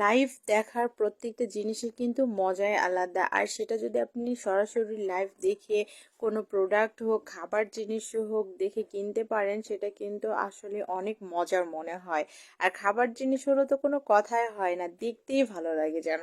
Live দেখার প্রত্যেকটা জিনিসের কিন্তু মজাই আলাদা। আর সেটা যদি আপনি সরাসরি লাইভ দেখে কোনো প্রোডাক্ট হোক, খাবার জিনিস হোক দেখে কিনতে পারেন, সেটা কিন্তু আসলে অনেক মজার মনে হয়। আর খাবার জিনিস হলো তো কোনো কথাই হয় না, দেখতেই ভালো লাগে যেন।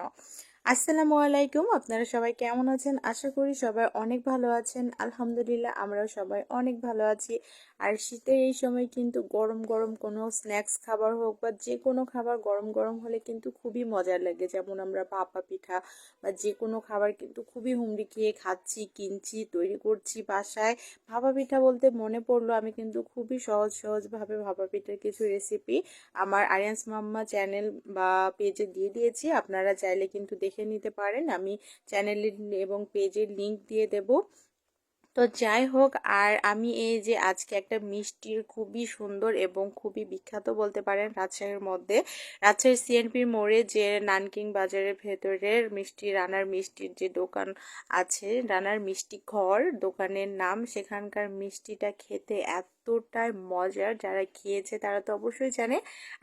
আসসালামু আলাইকুম। আপনারা সবাই কেমন আছেন? আশা করি সবাই অনেক ভালো আছেন। আলহামদুলিল্লাহ আমরাও সবাই অনেক ভালো আছি। আর শীতের এই সময় কিন্তু গরম গরম কোনো স্ন্যাক্স খাবার হোক বা যে কোনো খাবার গরম গরম হলে কিন্তু খুবই মজার লাগে। যেমন আমরা পাপা পিঠা বা যে কোনো খাবার কিন্তু খুবই হুমড়ি খেয়ে খাচ্ছি, কিনছি, তৈরি করছি বাসায়। ভাপা পিঠা বলতে মনে পড়ল আমি কিন্তু খুবই সহজ সহজভাবে ভাপা পিঠার কিছু রেসিপি আমার আরিয়ান্স মাম্মা চ্যানেল বা পেজে দিয়ে দিয়েছি। আপনারা চাইলে কিন্তু দেখে নিতে পারেন। আমি চ্যানেলের এবং পেজের লিংক দিয়ে দেব। তো যাই হোক, আর আমি এই যে আজকে একটা মিষ্টির খুবই সুন্দর এবং খুবই বিখ্যাত বলতে পারেন রাজশাহীর মধ্যে, রাজশাহীর সিএনপির মোড়ে যে নানকিং বাজারের ভেতরের মিষ্টি, রানার মিষ্টির যে দোকান আছে, রানার মিষ্টি ঘর, দোকানের নাম, সেখানকার মিষ্টিটা খেতে এত এতটাই মজার, যারা খেয়েছে তারা তো অবশ্যই জানে,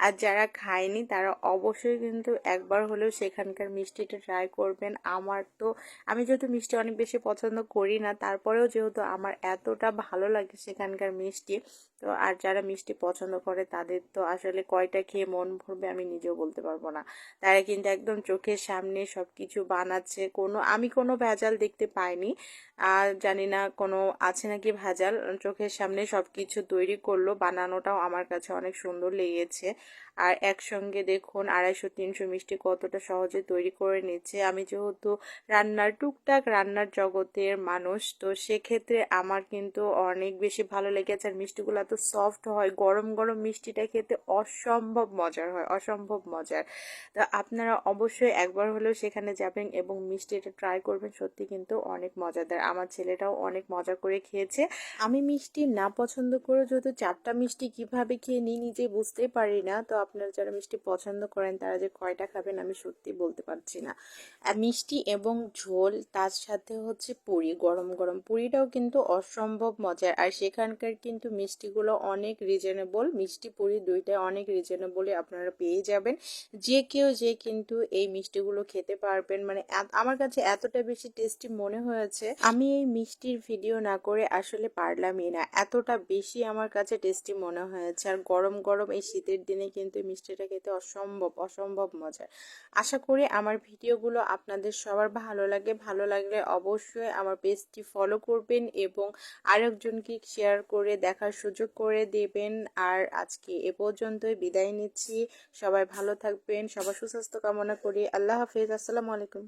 আর যারা খায়নি তারা অবশ্যই কিন্তু একবার হলেও সেখানকার মিষ্টিটা ট্রাই করবেন। আমার তো, আমি যেহেতু মিষ্টি অনেক বেশি পছন্দ করি না, তারপরেও যেহেতু আমার এতটা ভালো লাগে সেখানকার মিষ্টি। তো আর যারা মিষ্টি পছন্দ করে তাদের তো আসলে কয়টা খেয়ে মন ভরবে আমি নিজেও বলতে পারব না। তারা কিন্তু একদম চোখের সামনে সব কিছু বানাচ্ছে। কোনো, আমি কোনো ভেজাল দেখতে পাইনি। আর জানি না কোনো আছে নাকি ভেজাল। চোখের সামনে সব কিছু তৈরি করল। বানানোটাও আমার কাছে অনেক সুন্দর লেগেছে। আর একসঙ্গে দেখুন আড়াইশো, তিনশো মিষ্টি কতটা সহজে তৈরি করে নিচ্ছে। আমি যেহেতু রান্নার টুকটাক রান্নার জগতের মানুষ, তো সেক্ষেত্রে আমার কিন্তু অনেক বেশি ভালো লেগেছে। আর মিষ্টিগুলো এত সফট হয়, গরম গরম মিষ্টিটা খেতে অসম্ভব মজার হয়, অসম্ভব মজার। তো আপনারা অবশ্যই একবার হলেও সেখানে যাবেন এবং মিষ্টিটা ট্রাই করবেন, সত্যি কিন্তু অনেক মজাদার। আমার ছেলেটাও অনেক মজা করে খেয়েছে। আমি মিষ্টি না পছন্দ করে যেহেতু চারটা মিষ্টি কীভাবে খেয়ে নিই নিজে বুঝতে পারি না, তো আপনারা যারা মিষ্টি পছন্দ করেন, তারা যে কয়টা খাবেন আমি সত্যি বলতে পারছি না। মিষ্টি এবং ঝোল, তার সাথে হচ্ছে পুরি, গরম গরম পুরিটাও কিন্তু অসম্ভব মজার। আর সেখানকার কিন্তু মিষ্টিগুলো অনেক রিজনেবল মিষ্টি পুরি দুইটাই অনেক রিজনেবলে আপনারা পেয়ে যাবেন। যে কেউ যে কিন্তু এই মিষ্টিগুলো খেতে পারবেন মানে আমার কাছে এতটা বেশি টেস্টি মনে হয়েছে, আমি এই মিষ্টির ভিডিও না করে আসলে পারলামই না। এতটা বেশি আমার কাছে টেস্টি মনে হয়েছে। আর গরম গরম এই শীতের দিনে কিন্তু মিষ্টিটা খেতে অসম্ভব অসম্ভব মজার। আশা করি আমার ভিডিওগুলো আপনাদের সবার ভালো লাগে। ভালো লাগলে অবশ্যই আমার পেজটি ফলো করবেন এবং আরেকজনকে শেয়ার করে দেখার সুযোগ করে দেবেন। আর আজকে এ পর্যন্তই বিদায় নিচ্ছি। সবাই ভালো থাকবেন, সবার সুস্বাস্থ্য কামনা করি। আল্লাহ হাফিজ। আসসালামু আলাইকুম।